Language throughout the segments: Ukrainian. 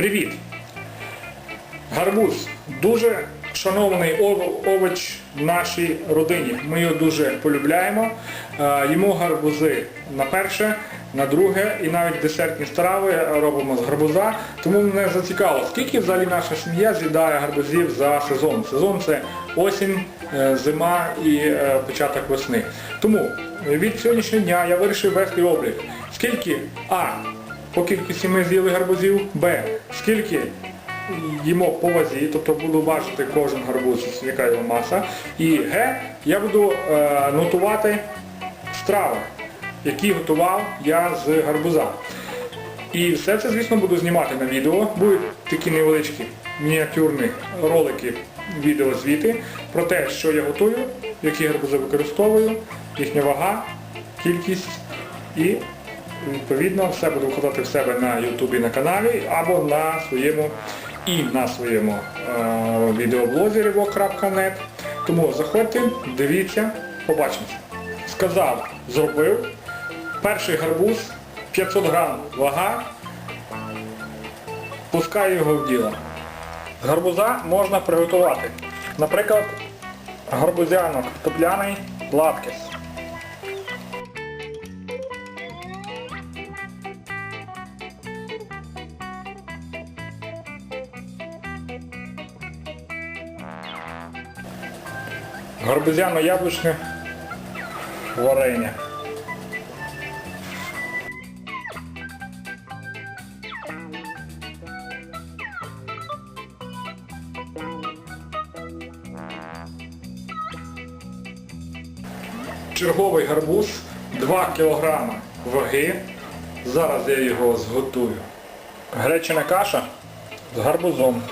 Привіт! Гарбуз дуже шанований овоч в нашій родині. Ми його дуже полюбляємо. Е, Їмо гарбузи на перше, на друге і навіть десертні страви робимо з гарбуза. Тому мене зацікавило, скільки взагалі наша сім'я з'їдає гарбузів за сезон. Сезон це осінь, е, зима і е, початок весни. Тому від сьогоднішнього дня я вирішив вести облік. Скільки А. По кількості ми з'їли гарбузів, Б. Скільки їмо по вазі, тобто буду бачити кожен гарбуз, яка його маса. І Г. Я буду е, нотувати страви, які готував я з гарбуза. І все це, звісно, буду знімати на відео. Будуть такі невеличкі мініатюрні ролики, відеозвіти про те, що я готую, які гарбузи використовую, їхня вага, кількість і відповідно все буду викладати в себе на Ютубі на каналі або на своєму і на своєму е, відеоблозі revo.net. Тому заходьте, дивіться, побачимося. Сказав, зробив. Перший гарбуз 500 грам вага. Пускаю його в діло. Гарбуза можна приготувати. Наприклад, гарбузянок топляний латкіс. Гарбузяно-яблучне варення. Черговий гарбуз 2 кг ваги. Зараз я його зготую. Гречена каша з гарбузом.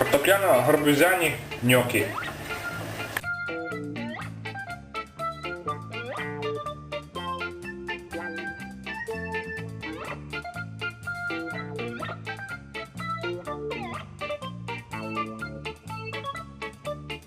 Картопляно-гарбузяні ньокі.